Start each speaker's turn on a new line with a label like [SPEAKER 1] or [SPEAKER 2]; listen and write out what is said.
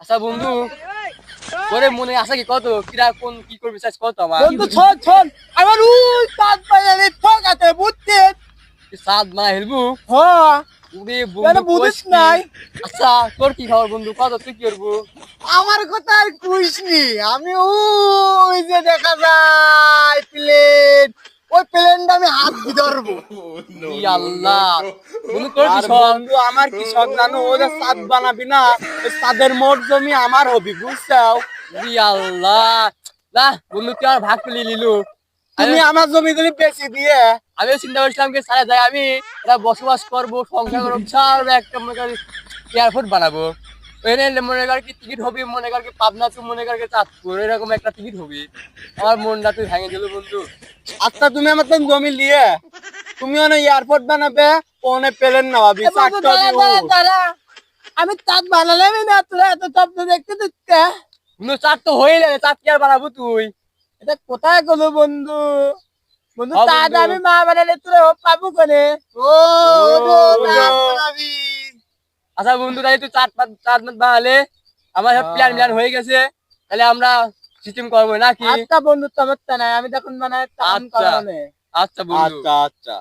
[SPEAKER 1] আচ্ছা বন্ধু। ওরে মনে আছে কি কত? কিরা কোন কি করবি চাস কত আমার?
[SPEAKER 2] বন্ধু শোন শোন। আমার ওই পাঁচ বাজারে ঠকাতে বুঝতে
[SPEAKER 1] সাত মানা হেলবু
[SPEAKER 2] হ্যাঁ।
[SPEAKER 1] উড়ে বন্ধু
[SPEAKER 2] বুঝিস
[SPEAKER 1] কইস
[SPEAKER 2] নাই?
[SPEAKER 1] আচ্ছা তোর কি খবর বন্ধু? কত তুই কি করব?
[SPEAKER 2] আমার কথা আর কইসনি আমি ওই যে দেখা যায় প্লেন ওই প্লেনটা আমি হাত দিয়ে ধরবো।
[SPEAKER 1] ই আল্লাহ। বন্ধু
[SPEAKER 2] আমার কি শখ জানো? সাদ বানাবি না ওই সাদের মোট জমি আমার হবি বুঝছাও?
[SPEAKER 1] ই আল্লাহ। না বন্ধু তুই ভাগ পেলি লিলু।
[SPEAKER 2] তুমি আমার বেশি দিয়ে
[SPEAKER 1] আমিও চিন্তা করছিলাম কি সারা যায় আমি। এটা বসবাস করব সংসার করব একটা মনে করি এয়ারপোর্ট বানাবো। এনে মনে কর কি টিকিট হবে মনে কর কি পাবনা তুই মনে কর কি চাঁদপুর এরকম একটা টিকিট হবে। আমার মনটা তুই ভেঙে দিল বন্ধু।
[SPEAKER 2] আচ্ছা তুমি আমার তো জমি নিয়ে তুমি অনেক এয়ারপোর্ট বানাবে ওনে প্লেন চারটা উঠ। আমি তাত বানালাম না তোরা এত শব্দ দেখতে দিচ্ছে।
[SPEAKER 1] বন্ধু চাঁদ তো হয়ে যাবে চাঁদ কি আর বানাবো তুই?
[SPEAKER 2] এটা কোথায় গেলো বন্ধু? বন্ধু
[SPEAKER 1] বন্ধু।
[SPEAKER 2] আমি মা বানালে তোরা পাবো কোনে? ও।
[SPEAKER 1] আচ্ছা বন্ধু তাহলে তুই চাঁদ চাঁদ মাত বানালে আমার সব প্ল্যান প্ল্যান হয়ে গেছে তাহলে আমরা সিস্টেম করব নাকি?
[SPEAKER 2] আচ্ছা বন্ধু সমস্যা নাই। আমি তখন মানে কাম
[SPEAKER 1] আচ্ছা।
[SPEAKER 2] করানো
[SPEAKER 1] আচ্ছা বন্ধু।
[SPEAKER 2] আচ্ছা আচ্ছা।